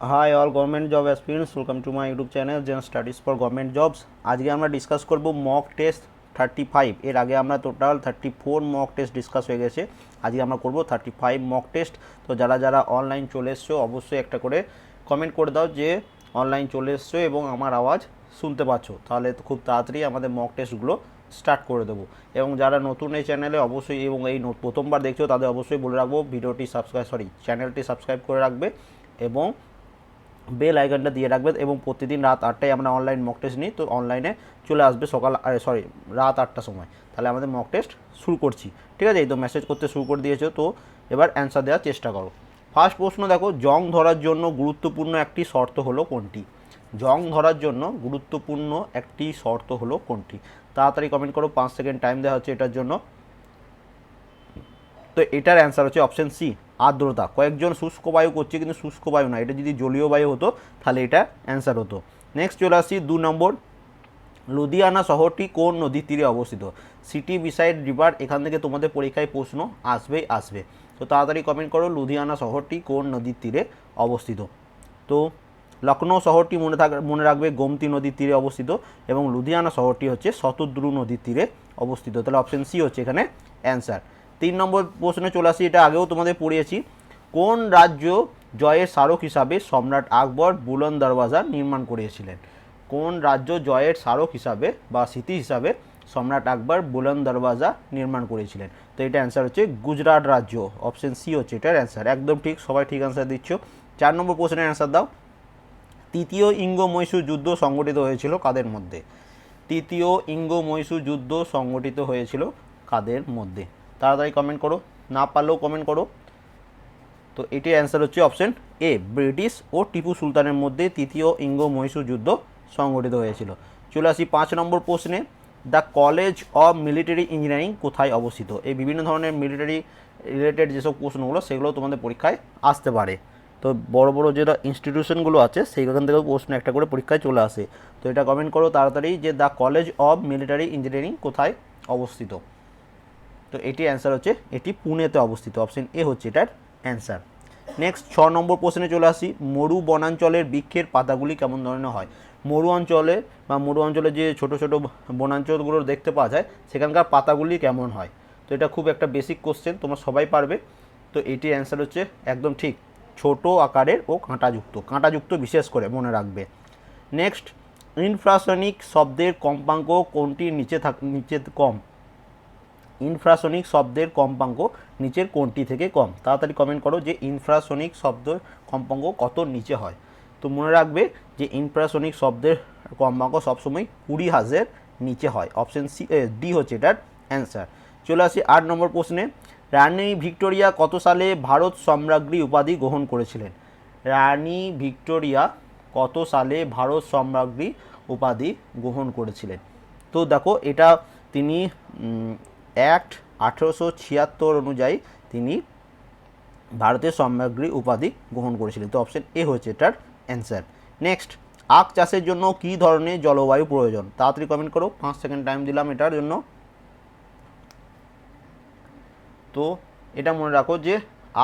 Hi all government job aspirants welcome to my YouTube channel Zen Studies for government jobs আজকে আমরা discuss করব mock test thirty five এর আগে আমরা total thirty four mock test discuss হয়ে গেছে। আজকে আমরা করব থার্টি ফাইভ মক টেস্ট তো যারা যারা অনলাইন চলে এসছো, অবশ্যই একটা করে কমেন্ট করে দাও যে অনলাইন চলে এসছো এবং আমার আওয়াজ শুনতে পাচ্ছ। তাহলে খুব তাড়াতাড়ি আমাদের মক টেস্টগুলো স্টার্ট করে দেবো। এবং যারা নতুন এই চ্যানেলে অবশ্যই এবং এই প্রথমবার দেখছ, তাদের অবশ্যই বলে রাখব ভিডিওটি সাবস্ক্রাইব সরি চ্যানেলটি সাবস্ক্রাইব করে রাখবে এবং বেল আইকনটা দিয়ে রাখবে এবং প্রতিদিন রাত আটটায় আমরা অনলাইন মক টেস্ট নিই। তো অনলাইনে চলে আসবে সকাল সরি রাত আটটার সময়। তাহলে আমাদের মক টেস্ট শুরু করছি। ঠিক আছে? এই তো মেসেজ করতে শুরু করে দিয়েছ। তো এবার অ্যান্সার দেওয়ার চেষ্টা করো। ফার্স্ট প্রশ্ন দেখো, জং ধরার জন্য গুরুত্বপূর্ণ একটি শর্ত হলো কোনটি? জং ধরার জন্য গুরুত্বপূর্ণ একটি শর্ত হলো কোনটি? তাড়াতাড়ি কমেন্ট করো, পাঁচ সেকেন্ড টাইম দেওয়া হচ্ছে এটার জন্য। তো এটার অ্যান্সার হচ্ছে অপশন সি আর্দ্রতা। কয়েকজন শুষ্ক বায়ু করছে কিন্তু শুষ্ক বায়ু না, এটা যদি জলীয় বায়ু হতো, তাহলে এটা অ্যান্সার হতো। নেক্সট চলে আসছি দু নম্বর। লুধিয়ানা শহরটি কোন নদীর তীরে অবস্থিত? সিটি বিসাইড রিভার এখান থেকে তোমাদের পরীক্ষায় প্রশ্ন আসবেই আসবে। তো তাড়াতাড়ি কমেন্ট করো, লুধিয়ানা শহরটি কোন নদীর তীরে অবস্থিত? তো লখনৌ শহরটি মনে থাক, মনে রাখবে গোমতী নদীর তীরে অবস্থিত এবং লুধিয়ানা শহরটি হচ্ছে শতদ্রু নদীর তীরে অবস্থিত। তাহলে অপশন সি হচ্ছে এখানে অ্যান্সার তিন নম্বর প্রশ্নে চলে আসি, এটা আগেও তোমাদের পড়িয়েছি। কোন রাজ্য জয়ের স্মারক হিসাবে সম্রাট আকবর বুলন দরওয়াজা নির্মাণ করিয়েছিলেন? কোন রাজ্য জয়ের স্মারক হিসাবে বা স্মৃতি হিসাবে সম্রাট আকবর বুলন দরওয়াজা নির্মাণ করেছিলেন তো এটা অ্যান্সার হচ্ছে গুজরাট রাজ্য। অপশন সি হচ্ছে এটার অ্যান্সার একদম ঠিক, সবাই ঠিক অ্যান্সার দিচ্ছ। চার নম্বর প্রশ্নের অ্যান্সার দাও। তৃতীয় ইঙ্গ মহীশূর যুদ্ধ সংগঠিত হয়েছিল কাদের মধ্যে? তৃতীয় ইঙ্গ মহীশূর যুদ্ধ সংগঠিত হয়েছিল কাদের মধ্যে? তাড়াতাড়ি কমেন্ট করো, না পারলেও কমেন্ট করো। তো এটির অ্যান্সার হচ্ছে অপশন এ ব্রিটিশ ও টিপু সুলতানের মধ্যে তৃতীয় ইঙ্গ মহীশূর যুদ্ধ সংগঠিত হয়েছিল। চলে আসি পাঁচ নম্বর প্রশ্নে the college of military engineering কোথায় অবস্থিত? এই বিভিন্ন ধরনের মিলিটারি রিলেটেড যেসব প্রশ্নগুলো, সেগুলো তোমাদের পরীক্ষায় আসতে পারে। তো বড় বড় যেটা ইনস্টিটিউশনগুলো আছে, সেইখান থেকেও প্রশ্ন একটা করে পরীক্ষায় চলে আসে। তো এটা কমেন্ট করো তাড়াতাড়ি যে the college of military engineering কোথায় অবস্থিত? তো এটি অ্যান্সার হচ্ছে, এটি পুনেতে অবস্থিত। অপশন এ হচ্ছে এটার অ্যান্সার নেক্সট ছ নম্বর প্রশ্নে চলে আসি। মরু বনাঞ্চলের বৃক্ষের পাতাগুলি কেমন ধরনের হয়? মরু অঞ্চলে বা মরু অঞ্চলে যে ছোট ছোট বনাঞ্চলগুলো দেখতে পাওয়া যায়, সেখানকার পাতাগুলি কেমন হয়? তো এটা খুব একটা বেসিক কোশ্চেন তোমরা সবাই পারবে। তো এটির অ্যান্সার হচ্ছে একদম ঠিক, ছোট আকারের ও কাঁটাযুক্ত। কাঁটাযুক্ত বিশেষ করে মনে রাখবে। নেক্সট ইনফ্রাসনিক শব্দের কম্পাঙ্ক কোনটির নিচে থাক নিচে কম? ইনফ্রাসনিক শব্দের কম্পাঙ্ক নিচের কোনটি থেকে কম। তাড়াতাড়ি কমেন্ট করো যে ইনফ্রাসনিক শব্দের কম্পাঙ্ক কত নিচে হয়। তো মনে রাখবে যে ইনফ্রাসনিক শব্দের কম্পাঙ্ক সবসময় কুড়ি হাজার নিচে হয়। অপশন সি ডি হচ্ছে এটার অ্যান্সার চলে আসি আট নম্বর প্রশ্নে। রানী ভিক্টোরিয়া কত সালে ভারত সম্রাজ্ঞী উপাধি গ্রহণ করেছিলেন? রানী ভিক্টোরিয়া কত সালে ভারত সম্রাজ্ঞী উপাধি গ্রহণ করেছিলেন? তো দেখো এটা তিনি অ্যাক্ট আঠেরোশো ছিয়াত্তর অনুযায়ী তিনি ভারতের সম্রাজ্ঞী উপাধি গ্রহণ করেছিলেন। তো অপশন এ হচ্ছে এটার অ্যান্সার নেক্সট আখ চাষের জন্য কী ধরনের জলবায়ু প্রয়োজন? তাড়াতাড়ি কমেন্ট করো, পাঁচ সেকেন্ড টাইম দিলাম এটার জন্য। তো এটা মনে রাখো যে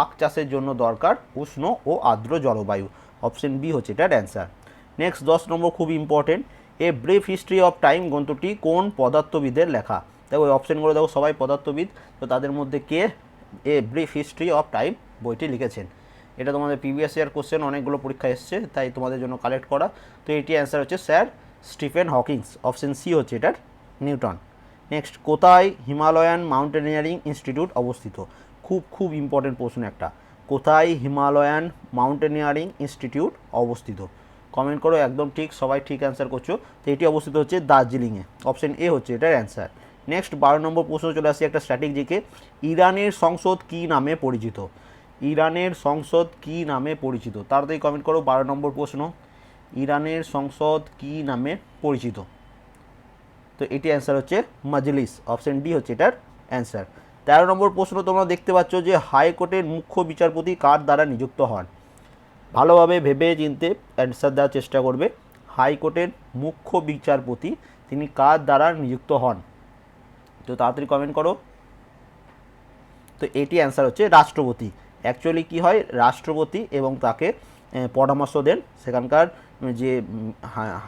আখ চাষের জন্য দরকার উষ্ণ ও আর্দ্র জলবায়ু। অপশন বি হচ্ছে এটার অ্যান্সার নেক্সট দশ নম্বর খুব important a brief history of time গ্রন্থটি কোন পদার্থবিদের লেখা? দেখো ওই অপশনগুলো দেখো, সবাই পদার্থবিদ। তো তাদের মধ্যে কে? A brief history of time বইটি লিখেছেন। এটা তোমাদের প্রিভিয়াস ইয়ার কোশ্চেন অনেকগুলো পরীক্ষা এসছে, তাই তোমাদের জন্য কালেক্ট করা। তো এটি অ্যান্সার হচ্ছে sir Stephen Hawkings option C হচ্ছে এটার, নিউটন। নেক্সট কোথায় হিমালয়ান মাউন্টেনিয়ারিং ইনস্টিটিউট অবস্থিত? খুব খুব ইম্পর্টেন্ট প্রশ্ন একটা। কোথায় হিমালয়ান মাউন্টেনিয়ারিং ইনস্টিটিউট অবস্থিত? কমেন্ট করো, একদম ঠিক, সবাই ঠিক অ্যান্সার করছ। তো এটি অবস্থিত হচ্ছে দার্জিলিংয়ে। অপশন এ হচ্ছে এটার অ্যান্সার নেক্সট বারো নম্বর প্রশ্ন চলে আসছে একটা স্ট্র্যাটেজিকে ইরানের সংসদ কি নামে পরিচিত? ইরানের সংসদ কি নামে পরিচিত? তাড়াতাড়ি কমেন্ট করো, বারো নম্বর প্রশ্ন। ইরানের সংসদ কি নামে পরিচিত? তো এটি অ্যান্সার হচ্ছে মাজলিস। অপশন ডি হচ্ছে এটার অ্যান্সার তেরো নম্বর প্রশ্ন তোমরা দেখতে পাচ্ছ যে হাইকোর্টের মুখ্য বিচারপতি কার দ্বারা নিযুক্ত হন? ভালোভাবে ভেবে চিনতে অ্যান্সার দেওয়ার চেষ্টা করবে। হাইকোর্টের মুখ্য বিচারপতি, তিনি কার দ্বারা নিযুক্ত হন? তো তাড়াতাড়ি কমেন্ট করো। তো এটি অ্যান্সার হচ্ছে রাষ্ট্রপতি। অ্যাকচুয়ালি কি হয়? রাষ্ট্রপতি এবং তাকে পরামর্শ দেন সেখানকার যে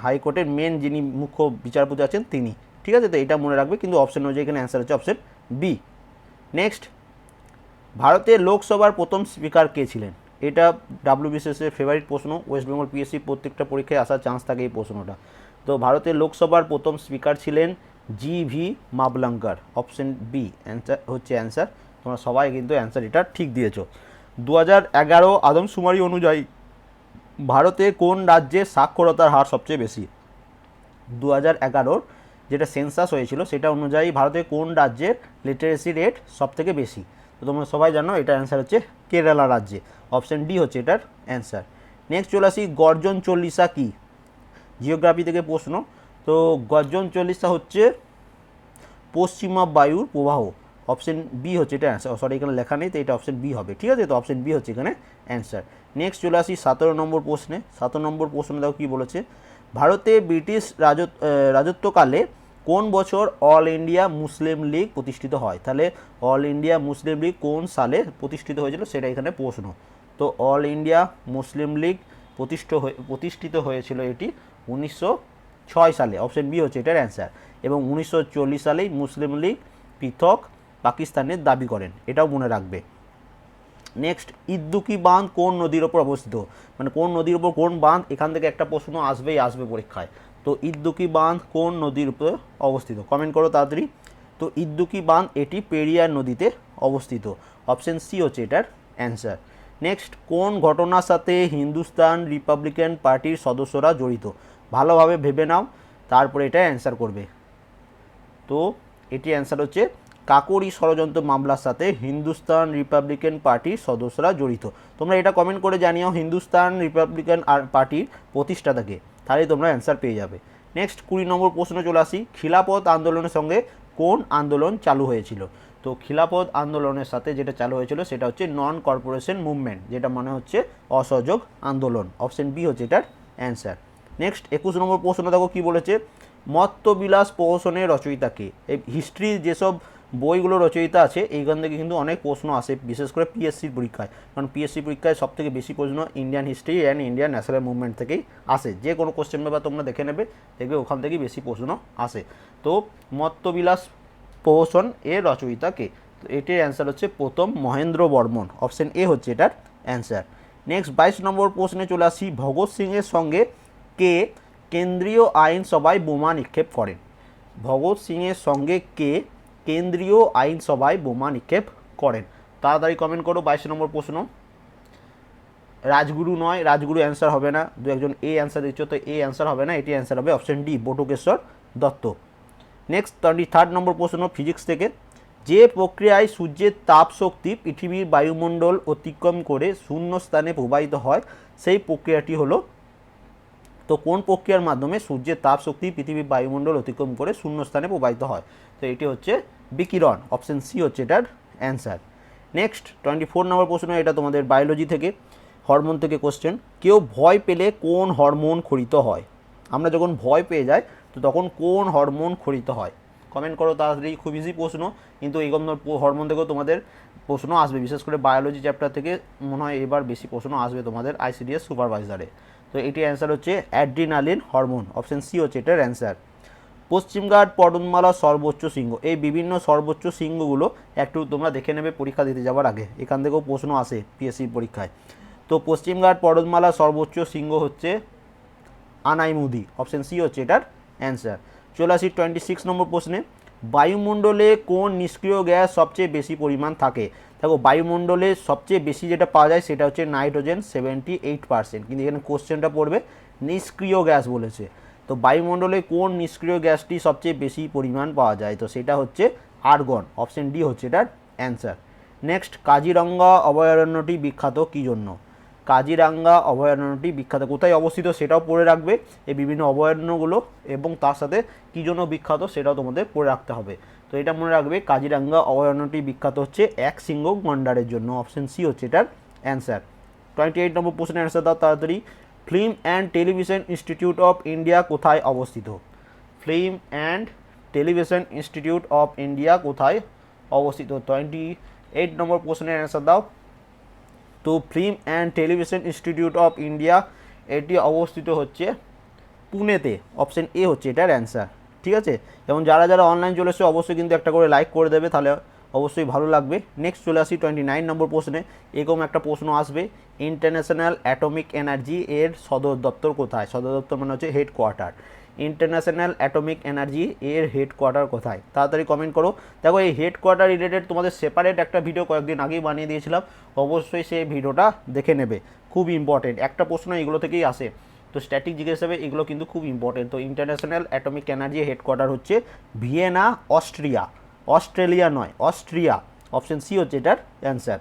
হাইকোর্টের মেন যিনি মুখ্য বিচারপতি আছেন তিনি। ঠিক আছে? তো এটা মনে রাখবে। কিন্তু অপশন অনুযায়ী এখানে অ্যান্সার হচ্ছে অপশন বি নেক্সট ভারতের লোকসভার প্রথম স্পিকার কে ছিলেন? এটা ডাব্লিউবিসিএসের ফেভারিট প্রশ্ন। ওয়েস্ট বেঙ্গল পিএসসি প্রত্যেকটা পরীক্ষায় আসার চান্স থাকে এই প্রশ্নটা। তো ভারতের লোকসভার প্রথম স্পিকার ছিলেন G V Mavalankar option B answer হচ্ছে অ্যান্সার তোমরা সবাই কিন্তু অ্যান্সার এটা ঠিক দিয়েছ। দু হাজার এগারো আদমশুমারি অনুযায়ী ভারতে কোন রাজ্যে সাক্ষরতার হার সবচেয়ে বেশি? দু হাজার এগারোর যেটা সেন্সাস হয়েছিল, সেটা অনুযায়ী ভারতে কোন রাজ্যের লিটারেসি রেট সবথেকে বেশি? তো তোমরা সবাই জানো এটার অ্যান্সার হচ্ছে কেরালা রাজ্যে। অপশন ডি হচ্ছে এটার অ্যান্সার নেক্সট চলে আসি, গর্জন চল্লিশা কী? জিওগ্রাফি থেকে প্রশ্ন। তো গর্জন চল্লিশা হচ্ছে পশ্চিমা বায়ুর প্রবাহ অপশন বি হচ্ছে এটা অ্যান্সার সরি এখানে লেখা নেই, তো এটা অপশন বি হবে। ঠিক আছে? তো অপশন বি হচ্ছে এখানে অ্যান্সার নেক্সট চলে আসি সতেরো নম্বর প্রশ্নে। সতেরো নম্বর প্রশ্ন দেখো কী বলেছে, ভারতে ব্রিটিশ রাজত্বকালে কোন বছর অল ইন্ডিয়া মুসলিম লীগ প্রতিষ্ঠিত হয়? তাহলে অল ইন্ডিয়া মুসলিম লীগ কোন সালে প্রতিষ্ঠিত হয়েছিল সেটা এখানে প্রশ্ন। তো অল ইন্ডিয়া মুসলিম লীগ প্রতিষ্ঠিত হয়ে, প্রতিষ্ঠিত হয়েছিল এটি উনিশশো ছয় সালে অপশন বি হচ্ছে এটার অ্যান্সার এবং উনিশশো চল্লিশ সালেই মুসলিম লীগ পৃথক পাকিস্তানের দাবি করেন, এটাও মনে রাখবে। নেক্সট ইদ্দুকি বাঁধ কোন নদীর ওপর অবস্থিত? মানে কোন নদীর ওপর কোন বাঁধ? এখান থেকে একটা প্রশ্ন আসবেই, আসবে পরীক্ষায়। তো ইদ্দুকি বাঁধ কোন নদীর উপর অবস্থিত? কমেন্ট করো তাড়াতাড়ি। তো ইদ্দুকি বাঁধ এটি পেরিয়ার নদীতে অবস্থিত। অপশন সি হচ্ছে এটার অ্যান্সার নেক্সট কোন ঘটনার সাথে হিন্দুস্তান রিপাবলিকান পার্টির সদস্যরা জড়িত? ভালোভাবে ভেবে নাও, তারপরে এটা অ্যান্সার করবে। তো এটি অ্যান্সার হচ্ছে, কাকরি ষড়যন্ত্র মামলার সাথে হিন্দুস্তান রিপাবলিকান পার্টির সদস্যরা জড়িত। তোমরা এটা কমেন্ট করে জানিও হিন্দুস্তান রিপাবলিকান পার্টির প্রতিষ্ঠাতাকে, তাহলে তোমরা অ্যান্সার পেয়ে যাবে। নেক্সট কুড়ি নম্বর প্রশ্ন চলে আসি, খিলাফত আন্দোলনের সঙ্গে কোন আন্দোলন চালু হয়েছিল? তো খিলাফত আন্দোলনের সাথে যেটা চালু হয়েছিল, সেটা হচ্ছে নন কর্পোরেশন মুভমেন্ট যেটা মানে হচ্ছে অসহযোগ আন্দোলন। অপশন বি হচ্ছে এটার অ্যান্সার নেক্সট একুশ নম্বর প্রশ্ন দেখো কী বলেছে? মত্তবিলাস প্রহসনের রচয়িতাকে। এই হিস্ট্রির যেসব বইগুলো রচয়িতা আছে, এইখান থেকে কিন্তু অনেক প্রশ্ন আসে, বিশেষ করে পিএসসির পরীক্ষায়। কারণ পিএসসি পরীক্ষায় সব থেকে বেশি প্রশ্ন Indian history and Indian national movement থেকেই আসে। যে কোনো কোশ্চেন পেপার তোমরা দেখে নেবে, দেখবে ওখান থেকেই বেশি প্রশ্ন আসে। তো মত্তবিলাস প্রহসন এর রচয়িতাকে। তো এটির অ্যান্সার হচ্ছে প্রথম মহেন্দ্র বর্মন। অপশন এ হচ্ছে এটার অ্যান্সার নেক্সট বাইশ নম্বর প্রশ্নে চলে আসি। ভগৎ সিংয়ের সঙ্গে কে কেন্দ্রীয় আইনসভায় বোমা নিক্ষেপ করেন? ভগৎ সিংয়ের সঙ্গে কে কেন্দ্রীয় আইনসভায় বোমা নিক্ষেপ করেন? তাড়াতাড়ি কমেন্ট করো, বাইশ নম্বর প্রশ্ন। রাজগুরু নয়, রাজগুরু অ্যান্সার হবে না। দু একজন এ অ্যান্সার দিচ্ছ, তো এ অ্যান্সার হবে না, এটি অ্যান্সার হবে option D Batukeshwar Dutt. Next twenty third নম্বর প্রশ্ন ফিজিক্স থেকে। যে প্রক্রিয়ায় সূর্যের তাপ শক্তি পৃথিবীর বায়ুমণ্ডল অতিক্রম করে শূন্য স্থানে প্রবাহিত হয়, সেই প্রক্রিয়াটি হলো তো কোন প্রক্রিয়ার মাধ্যমে সূর্যের তাপ শক্তি পৃথিবীর বায়ুমণ্ডল অতিক্রম করে শূন্য স্থানে প্রবাহিত হয়? তো এটি হচ্ছে বিকিরণ অপশন সি হচ্ছে এটার অ্যান্সার নেক্সট টোয়েন্টি ফোর নম্বর প্রশ্ন, এটা তোমাদের বায়োলজি থেকে হরমোন থেকে কোশ্চেন কেউ ভয় পেলে কোন হরমোন খরিত হয়? আমরা যখন ভয় পেয়ে যাই, তো তখন কোন হরমোন খরিত হয়? কমেন্ট করো, তাড়াতাড়ি, খুব ইজি প্রশ্ন, কিন্তু এই হরমোন থেকেও তোমাদের প্রশ্ন আসবে। বিশেষ করে বায়োলজি চ্যাপ্টার থেকে মনে হয় এবার বেশি প্রশ্ন আসবে তোমাদের আইসিডিএস সুপারভাইজারে তো এটি অ্যান্সার হচ্ছে অ্যাড্রিনালিন হরমোন অপশন সি হচ্ছে এটার অ্যান্সার পশ্চিমঘাট পর্বতমালা সর্বোচ্চ শৃঙ্গ, এই বিভিন্ন সর্বোচ্চ শৃঙ্গগুলো একটু তোমরা দেখে নেবে পরীক্ষা দিতে যাওয়ার আগে। এখান থেকেও প্রশ্ন আসে পিএসসির পরীক্ষায়। তো পশ্চিমঘাট পর্বতমালা সর্বোচ্চ শৃঙ্গ হচ্ছে আনাইমুদি অপশন সি হচ্ছে এটার অ্যান্সার চলে আসি টোয়েন্টি সিক্স নম্বর প্রশ্নে। বায়ুমণ্ডলে কোন নিষ্ক্রিয় গ্যাস সবচেয়ে বেশি পরিমাণ থাকে? দেখো বায়ুমণ্ডলে সবচেয়ে বেশি যেটা পাওয়া যায় সেটা হচ্ছে নাইট্রোজেন সেভেন্টি এইট পার্সেন্ট। কিন্তু এখানে কোশ্চেনটা পড়বে, নিষ্ক্রিয় গ্যাস বলেছে। তো বায়ুমণ্ডলে কোন নিষ্ক্রিয় গ্যাসটি সবচেয়ে বেশি পরিমাণ পাওয়া যায়? তো সেটা হচ্ছে আর্গন, অপশন ডি হচ্ছে এটার অ্যান্সার। নেক্সট, কাজিরঙ্গা অভয়ারণ্যটি বিখ্যাত কী জন্য কাজিরাঙ্গা অভয়ারণ্যটি বিখ্যাত। কোথায় অবস্থিত সেটাও পড়ে রাখবে, এই বিভিন্ন অভয়ারণ্যগুলো এবং তার সাথে কী জন্য বিখ্যাত সেটাও তোমাদের পড়ে রাখতে হবে। তো এটা মনে রাখবে, কাজিরাঙ্গা অভয়ারণ্যটি বিখ্যাত হচ্ছে এক সিংহ গন্ডারের জন্য। অপশন সি হচ্ছে এটার অ্যান্সার টোয়েন্টি এইট নম্বর প্রশ্নের অ্যান্সার দাও তাড়াতাড়ি। Film and television institute of India কোথায় অবস্থিত? Film and television institute of India কোথায় অবস্থিত? টোয়েন্টি এইট নম্বর প্রশ্নের অ্যান্সার দাও। তো film and television institute of India এটি অবস্থিত হচ্ছে পুনেতে। অপশন এ হচ্ছে এটার অ্যান্সার ঠিক আছে? এবং যারা যারা অনলাইন চলে এসছে, অবশ্যই কিন্তু একটা করে লাইক করে দেবে, তাহলে অবশ্যই ভালো লাগবে। নেক্সট চলে আসি টোয়েন্টি নাইন নম্বর প্রশ্নে। এরকম একটা প্রশ্ন আসবে। ইন্টারন্যাশনাল অ্যাটমিক এনার্জি এর সদর দপ্তর কোথায়? সদর দপ্তর মানে হচ্ছে হেডকোয়ার্টার ইন্টারন্যাশনাল অ্যাটমিক এনার্জি এর হেডকোয়ার্টার কোথায়? তাড়াতাড়ি কমেন্ট করো। দেখো, এই হেডকোয়ার্টার রিলেটেড তোমাদের সেপারেট একটা ভিডিও কয়েকদিন আগেই বানিয়ে দিয়েছিলাম। অবশ্যই সেই ভিডিওটা দেখে নেবে। খুব ইম্পর্টেন্ট একটা প্রশ্ন এগুলো থেকেই আসে। তো স্ট্যাটিক জিজ্ঞেস হবে, এগুলো কিন্তু খুব ইম্পর্টেন্ট তো ইন্টারন্যাশনাল অ্যাটমিক এনার্জি হেডকোয়ার্টার হচ্ছে ভিয়েনা, অস্ট্রিয়া। অস্ট্রেলিয়া নয়, অস্ট্রিয়া। অপশন সি হচ্ছে এটার অ্যান্সার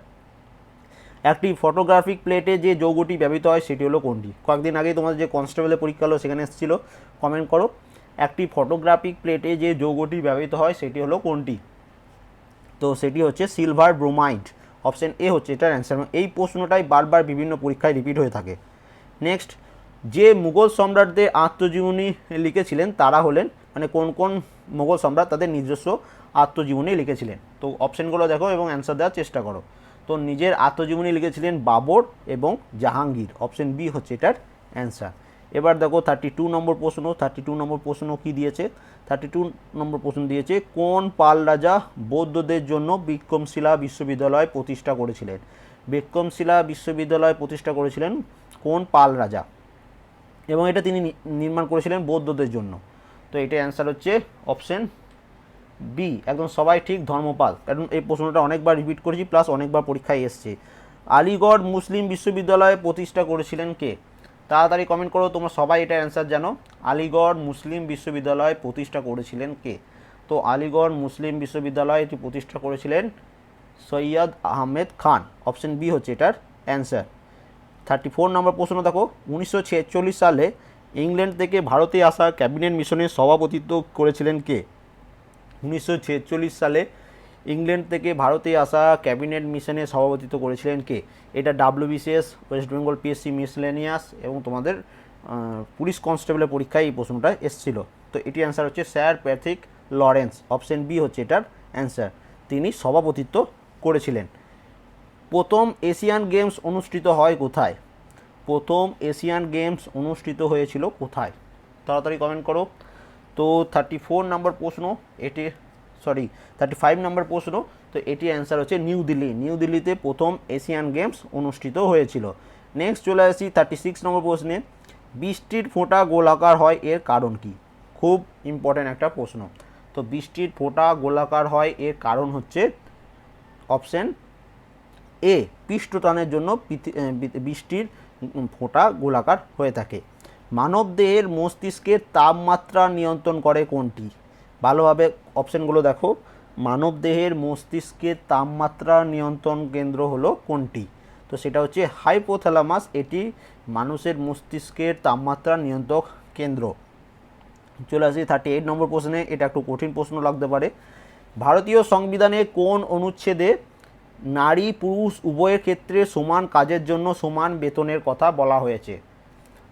একটি ফটোগ্রাফিক প্লেটে যে যৌগটি ব্যবহৃত হয়, সেটি হলো কোনটি? কয়েকদিন আগে তোমাদের যে কনস্টেবলের পরীক্ষা হলো, সেখানে এসেছিল। কমেন্ট করো। একটি ফটোগ্রাফিক প্লেটে যে যৌগটি ব্যবহৃত হয়, সেটি হলো কোনটি? তো সেটি হচ্ছে সিলভার ব্রোমাইড অপশন এ হচ্ছে এটার অ্যান্সার এই প্রশ্নটাই বারবার বিভিন্ন পরীক্ষায় রিপিট হয়ে থাকে। নেক্সট যে মুঘল সম্রাটদের আত্মজীবনী লিখেছিলেন, তারা হলেন মানে কোন কোন মুঘল সম্রাট তাদের নিজস্ব আত্মজীবনী লিখেছিলেন। তো অপশনগুলো দেখো এবং অ্যান্সার দেওয়ার চেষ্টা করো। তো নিজের আত্মজীবনী লিখেছিলেন বাবর এবং জাহাঙ্গীর। অপশন বি হচ্ছে এটার অ্যান্সার। এবার দেখো থার্টি টু নম্বর প্রশ্ন থার্টি টু নম্বর প্রশ্ন কী দিয়েছে? থার্টি টু নম্বর প্রশ্ন দিয়েছে, কোন পাল রাজা বৌদ্ধদের জন্য বিক্রমশিলা বিশ্ববিদ্যালয় প্রতিষ্ঠা করেছিলেন? বিক্রমশিলা বিশ্ববিদ্যালয় প্রতিষ্ঠা করেছিলেন কোন পাল রাজা? এবং এটা তিনি নির্মাণ করেছিলেন বৌদ্ধদের জন্য। তো এটা অ্যান্সার হচ্ছে অপশন বি একদম সবাই ঠিক ধর্মপাল। কারণ এই প্রশ্নটা অনেকবার রিপিট করেছি প্লাস অনেকবার পরীক্ষায় এসছে। আলিগড় মুসলিম বিশ্ববিদ্যালয় প্রতিষ্ঠা করেছিলেন কে? তাড়াতাড়ি কমেন্ট করো, তোমরা সবাই এটা অ্যান্সার জানো। আলিগড় মুসলিম বিশ্ববিদ্যালয় প্রতিষ্ঠা করেছিলেন কে? তো আলিগড় মুসলিম বিশ্ববিদ্যালয় এটি প্রতিষ্ঠা করেছিলেন সৈয়দ আহমেদ খান। অপশন বি হচ্ছে এটার অ্যান্সার থার্টি ফোর নম্বর প্রশ্ন দেখো, উনিশশো ছেচল্লিশ সালে ইংল্যান্ড থেকে ভারতে আসা ক্যাবিনেট মিশনের সভাপতিত্ব করেছিলেন কে? উনিশশো ছেচল্লিশ সালে ইংল্যান্ড থেকে ভারতে আসা ক্যাবিনেট মিশনে সভাপতিত্ব করেছিলেন কে? এটা WBCS, West Bengal PSC miscellaneous এবং তোমাদের পুলিশ কনস্টেবলের পরীক্ষায় এই প্রশ্নটা এসেছিল। তো এটি অ্যান্সার হচ্ছে sir Pethick Lawrence option B হচ্ছে এটার অ্যান্সার তিনি সভাপতিত্ব করেছিলেন। প্রথম এশিয়ান গেমস অনুষ্ঠিত হয় কোথায়? প্রথম এশিয়ান গেমস অনুষ্ঠিত হয়েছিল কোথায়? তাড়াতাড়ি কমেন্ট করো। তো থার্টি ফোর নাম্বার প্রশ্ন, এটি সরি থার্টি ফাইভ নাম্বার প্রশ্ন, তো এটি অ্যান্সার হচ্ছে নিউ দিল্লি। নিউ দিল্লিতে প্রথম এশিয়ান গেমস অনুষ্ঠিত হয়েছিল। নেক্সট চলে আসি থার্টি সিক্স নম্বর প্রশ্নে। বৃষ্টির ফোঁটা গোলাকার হয় এর কারণ কি? খুব ইম্পর্ট্যান্ট একটা প্রশ্ন। তো বৃষ্টির ফোঁটা গোলাকার হয় এর কারণ হচ্ছে অপশন এ পৃষ্ঠটানের জন্য বৃষ্টির ফোঁটা গোলাকার হয়ে থাকে। মানবদেহের মস্তিষ্কের তাপমাত্রা নিয়ন্ত্রণ করে কোনটি? ভালোভাবে অপশনগুলো দেখো। মানবদেহের মস্তিষ্কের তাপমাত্রা নিয়ন্ত্রণ কেন্দ্র হলো কোনটি? তো সেটা হচ্ছে হাইপোথ্যালামাস। এটি মানুষের মস্তিষ্কের তাপমাত্রা নিয়ন্ত্রক কেন্দ্র। চলে আসি থার্টি এইট নম্বর প্রশ্নে। এটা একটু কঠিন প্রশ্ন লাগতে পারে। ভারতীয় সংবিধানে কোন অনুচ্ছেদে নারী পুরুষ উভয়ের ক্ষেত্রে সমান কাজের জন্য সমান বেতনের কথা বলা হয়েছে।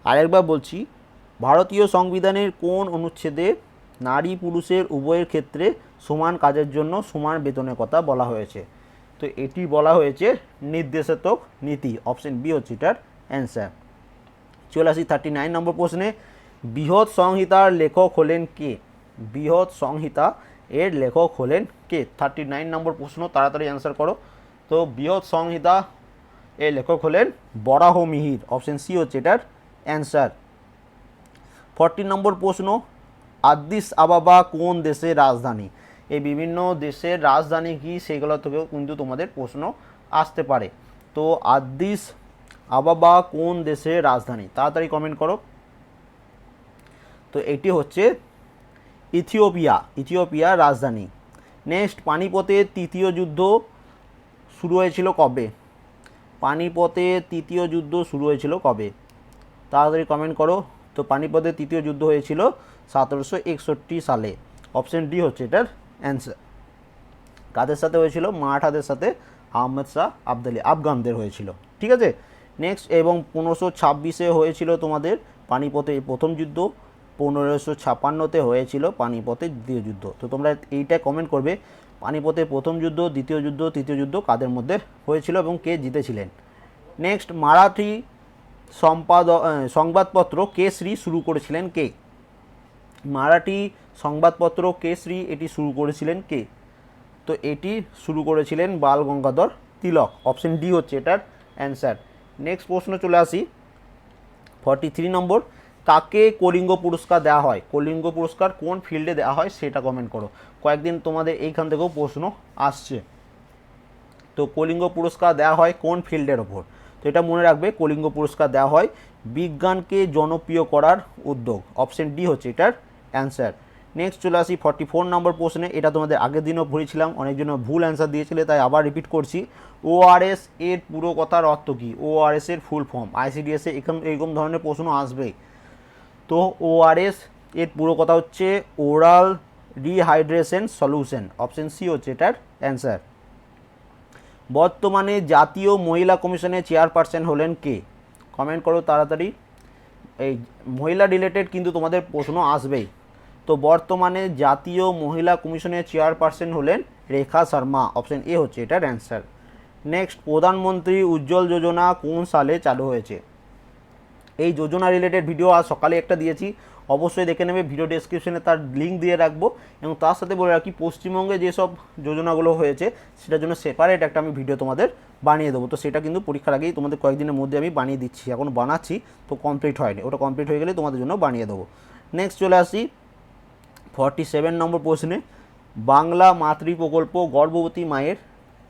আরেকবার বলছি, ভারতীয় সংবিধানের কোন অনুচ্ছেদে নারী পুরুষের উভয়ের ক্ষেত্রে সমান কাজের জন্য সমান বেতনের কথা বলা হয়েছে? তো এটি বলা হয়েছে নির্দেশাত্মক নীতি, অপশন বি হচ্ছে এটার অ্যান্সার। চলে আসি থার্টি নাইন নম্বর প্রশ্নে বৃহৎ সংহিতার লেখক হলেন কে? বৃহৎ সংহিতা এর লেখক হলেন কে? থার্টি নাইন নম্বর প্রশ্ন, তাড়াতাড়ি অ্যান্সার করো। তো বৃহৎ সংহিতা এর লেখক হলেন বরাহ মিহির অপশন সি হচ্ছে এটার অ্যান্সার ফর্টি নম্বর প্রশ্ন, আদিস আবাবা কোন দেশের রাজধানী? এই বিভিন্ন দেশের রাজধানী কি? সেগুলো থেকেও কিন্তু তোমাদের প্রশ্ন আসতে পারে। তো আদিস আবাবা কোন দেশের রাজধানী? তাড়াতাড়ি কমেন্ট করো। তো এটি হচ্ছে ইথিওপিয়া ইথিওপিয়ার রাজধানী। নেক্সট পানিপথের তৃতীয় যুদ্ধ শুরু হয়েছিল কবে? পানিপথের তৃতীয় যুদ্ধ শুরু হয়েছিল কবে? তাড়াতাড়ি কমেন্ট করো। তো পানিপথের তৃতীয় যুদ্ধ হয়েছিল সতেরোশো একষট্টি সালে। অপশন ডি হচ্ছে এটার অ্যান্সার কাদের সাথে হয়েছিল? মারাঠাদের সাথে আহমেদ শাহ আবদালি, আফগানদের হয়েছিল। ঠিক আছে? নেক্সট এবং পনেরোশো ছাব্বিশে হয়েছিল তোমাদের পানিপথে প্রথম যুদ্ধ। পনেরোশো ছাপান্নতে হয়েছিল পানিপথের দ্বিতীয় যুদ্ধ। তো তোমরা এইটা কমেন্ট করবে পানিপথের প্রথম যুদ্ধ দ্বিতীয় যুদ্ধ তৃতীয় যুদ্ধ কাদের মধ্যে হয়েছিল এবং কে জিতেছিলেন? নেক্সট মারাঠি সম্পাদ আহ, সংবাদপত্র কেশরী শুরু করেছিলেন কে? মারাঠি সংবাদপত্র কেশরী এটি শুরু করেছিলেন কে? তো এটি শুরু করেছিলেন বাল গঙ্গাধর তিলক অপশন ডি হচ্ছে এটার অ্যান্সার নেক্সট প্রশ্ন চলে আসি ফর্টি থ্রি নম্বর কাকে কলিঙ্গ পুরস্কার দেওয়া হয়? কলিঙ্গ পুরস্কার কোন ফিল্ডে দেওয়া হয় সেটা কমেন্ট করো। কয়েকদিন তোমাদের এইখান থেকেও প্রশ্ন আসছে। তো কলিঙ্গ পুরস্কার দেওয়া হয় কোন ফিল্ডের ওপর? তো এটা মনে রাখবে, কলিঙ্গ পুরস্কার দেওয়া হয় বিজ্ঞানকে জনপ্রিয় করার উদ্যোগ। অপশন ডি হচ্ছে এটার অ্যান্সার নেক্সট চলে আসি ফর্টি ফোর নম্বর প্রশ্নে। এটা তোমাদের আগের দিনও ভরেছিলাম অনেকজন ভুল অ্যান্সার দিয়েছিলে, তাই আবার রিপিট করছি। ওআরএস এর পুরো কথার অর্থ কী? ওআরএস এর ফুল ফর্ম আইসিডিএসে এরকম এরকম ধরনের প্রশ্ন আসবেই। তো ওআরএস এর পুরো কথা হচ্ছে oral rehydration solution option C হচ্ছে এটার অ্যান্সার বর্তমানে জাতীয় মহিলা কমিশনের চেয়ারপারসন হলেন কে? কমেন্ট করো তাড়াতাড়ি। এই মহিলা রিলেটেড কিন্তু তোমাদের প্রশ্ন আসবেই। তো বর্তমানে জাতীয় মহিলা কমিশনের চেয়ারপারসন হলেন রেখা শর্মা অপশন এ হচ্ছে এটার অ্যান্সার নেক্সট প্রধানমন্ত্রী উজ্জ্বল যোজনা কোন সালে চালু হয়েছে? এই যোজনা রিলেটেড ভিডিও আজ সকালে একটা দিয়েছি। অবশ্যই দেখে নেবে ভিডিও ডেসক্রিপশনে তার লিঙ্ক দিয়ে রাখব। এবং তার সাথে বলে রাখি, পশ্চিমবঙ্গে যেসব যোজনাগুলো হয়েছে, সেটার জন্য সেপারেট একটা আমি ভিডিও তোমাদের বানিয়ে দেবো। তো সেটা কিন্তু পরীক্ষার আগেই তোমাদের কয়েকদিনের মধ্যে আমি বানিয়ে দিচ্ছি। এখন বানাচ্ছি, তো কমপ্লিট হয়নি। ওটা কমপ্লিট হয়ে গেলে তোমাদের জন্য বানিয়ে দেবো। নেক্সট চলে আসি ফর্টি সেভেন নম্বর প্রশ্নে, বাংলা মাতৃ প্রকল্প গর্ভবতী মায়ের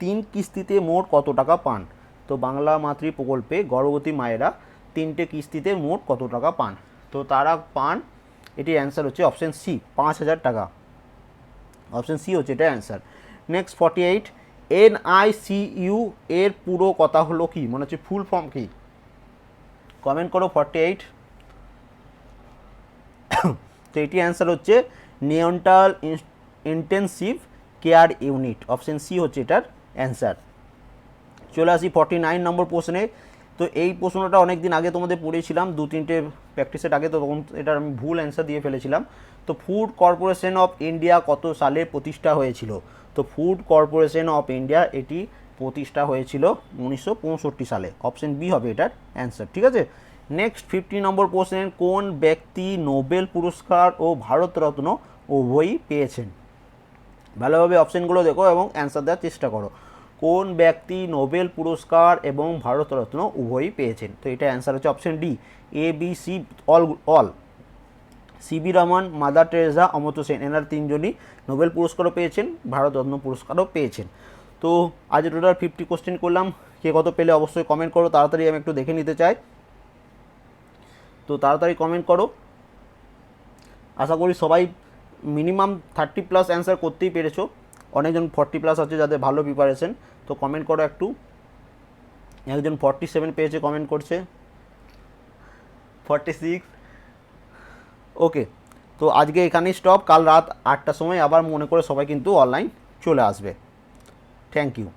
তিন কিস্তিতে মোট কত টাকা পান? তো বাংলা মাতৃ প্রকল্পে গর্ভবতী মায়েরা তিনটে কিস্তিতে মোট কত টাকা পান? তো তারা পান এটির অ্যান্সার হচ্ছে অপশন সি পাঁচ হাজার টাকা। অপশান সি হচ্ছে এটা answer next forty eight NICU এর পুরো কথা হলো কি? মনে হচ্ছে ফুল ফর্ম কি? কমেন্ট করো ফর্টি এইট তো এটি অ্যান্সার হচ্ছে neonatal intensive care unit option C হচ্ছে এটার অ্যান্সার চলে আসি ফর্টি নাইন নম্বর প্রশ্নে। তো এই প্রশ্নটা অনেক দিন আগে তোমাদের পড়েছিলাম, দু তিনটে প্র্যাকটিসের আগে, তো তখন এটার আমি ভুল অ্যান্সার দিয়ে ফেলেছিলাম। তো ফুড কর্পোরেশন অফ ইন্ডিয়া কত সালে প্রতিষ্ঠা হয়েছিল? তো ফুড কর্পোরেশন অফ ইন্ডিয়া এটি প্রতিষ্ঠা হয়েছিল উনিশশো পঁয়ষট্টি সালে। অপশন বি হবে এটার অ্যান্সার ঠিক আছে? নেক্সট ফিফটি নম্বর প্রশ্নের কোন ব্যক্তি নোবেল পুরস্কার ও ভারতরত্ন উভয়ই পেয়েছেন? ভালোভাবে অপশানগুলো দেখো এবং অ্যান্সার দেওয়ার চেষ্টা করো। কোন ব্যক্তি নোবেল পুরস্কার এবং ভারতরত্ন উভয়ই পেয়েছেন? তো এটা অ্যান্সার হচ্ছে option D A B C all all C V Raman Mother Teresa Amartya Sen, এনার তিনজনই নোবেল পুরস্কারও পেয়েছেন, ভারতরত্ন পুরস্কারও পেয়েছেন। তো আজ টোটাল ফিফটি কোশ্চেন করলাম, কে কত পেলে অবশ্যই কমেন্ট করো, তাড়াতাড়ি আমি একটু দেখে নিতে চাই। তো তাড়াতাড়ি কমেন্ট করো। আশা করি সবাই মিনিমাম থার্টি প্লাস অ্যান্সার করতেই পেরেছ। অনেকজন ফর্টি প্লাস আছে যাদের ভালো প্রিপারেশন তো কমেন্ট করো একটু। একজন ফর্টি সেভেন পেয়েছে কমেন্ট করছে। ফর্টি সিক্স ওকে তো আজকে এখানেই স্টপ কাল রাত আটটার সময় আবার মনে করে সবাই কিন্তু অনলাইন চলে আসবে। Thank you